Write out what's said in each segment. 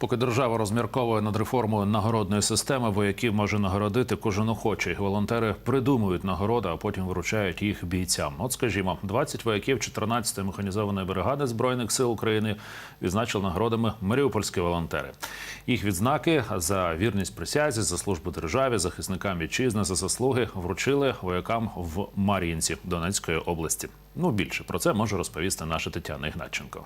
Поки держава розмірковує над реформою нагородної системи, вояків може нагородити кожен охочий. Волонтери придумують нагороди, а потім вручають їх бійцям. От, скажімо, 20 вояків 14-ї механізованої бригади збройних сил України відзначили нагородами маріупольські волонтери. Їх відзнаки за вірність присязі, за службу державі, захисникам вітчизни, за заслуги вручили воякам в Мар'їнці Донецької області. Ну більше про це може розповісти наша Тетяна Ігнатченко.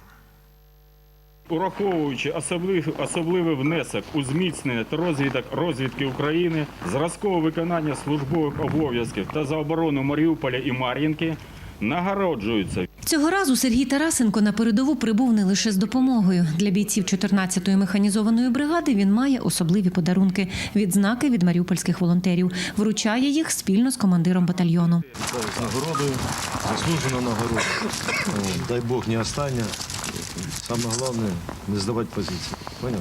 Ураховуючи особливий, особливий внесок у зміцнення та розвиток розвідки України, зразкове виконання службових обов'язків та за оборону Маріуполя і Мар'їнки, нагороджуються Цього разу Сергій Тарасенко на передову прибув не лише з допомогою. Для бійців 14-ї механізованої бригади він має особливі подарунки – відзнаки від маріупольських волонтерів. Вручає їх спільно з командиром батальйону. нагородою, заслужена нагорода. Дай Бог не остання. Саме головне не здавати позиції. Понял?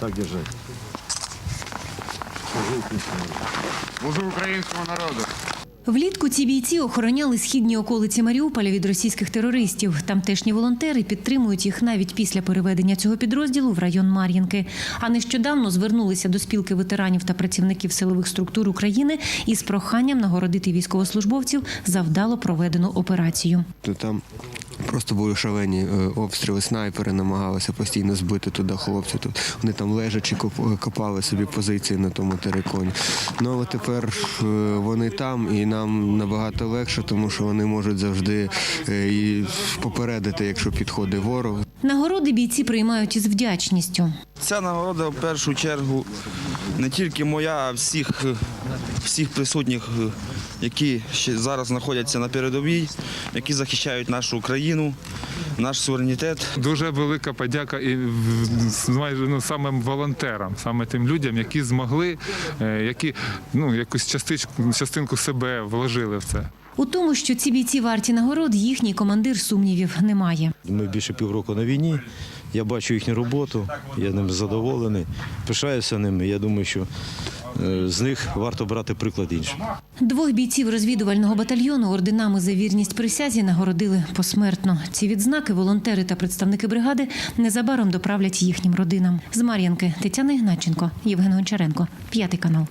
Так держать. Служу українському народу. Служу українському народу. Влітку ці бійці охороняли східні околиці Маріуполя від російських терористів. Тамтешні волонтери підтримують їх навіть після переведення цього підрозділу в район Мар'їнки. А нещодавно звернулися до спілки ветеранів та працівників силових структур України із проханням нагородити військовослужбовців за вдало проведену операцію. То там просто були шалені е, обстріли, снайпери намагалися постійно збити туди хлопців. Тут вони там лежачи копали собі позиції на тому териконі. Ну але тепер е, вони там і нам набагато легше, тому що вони можуть завжди е, і попередити, якщо підходить ворог. Нагороди бійці приймають із вдячністю. Ця нагорода в першу чергу не тільки моя, а всіх, всіх присутніх, які ще зараз знаходяться на передовій, які захищають нашу країну, наш суверенітет. Дуже велика подяка і майже ну, самим волонтерам, саме тим людям, які змогли, е, які ну, якусь частичку, частинку себе вложили в це. У тому, що ці бійці варті нагород, їхній командир сумнівів немає. Ми більше півроку на війні. Я бачу їхню роботу, я ним задоволений, пишаюся ними. Я думаю, що е, з них варто брати приклад іншим. Двох бійців розвідувального батальйону орденами за вірність присязі нагородили посмертно. Ці відзнаки волонтери та представники бригади незабаром доправлять їхнім родинам. З Мар'янки Тетяна Ігначенко, Євген Гончаренко, п'ятий канал.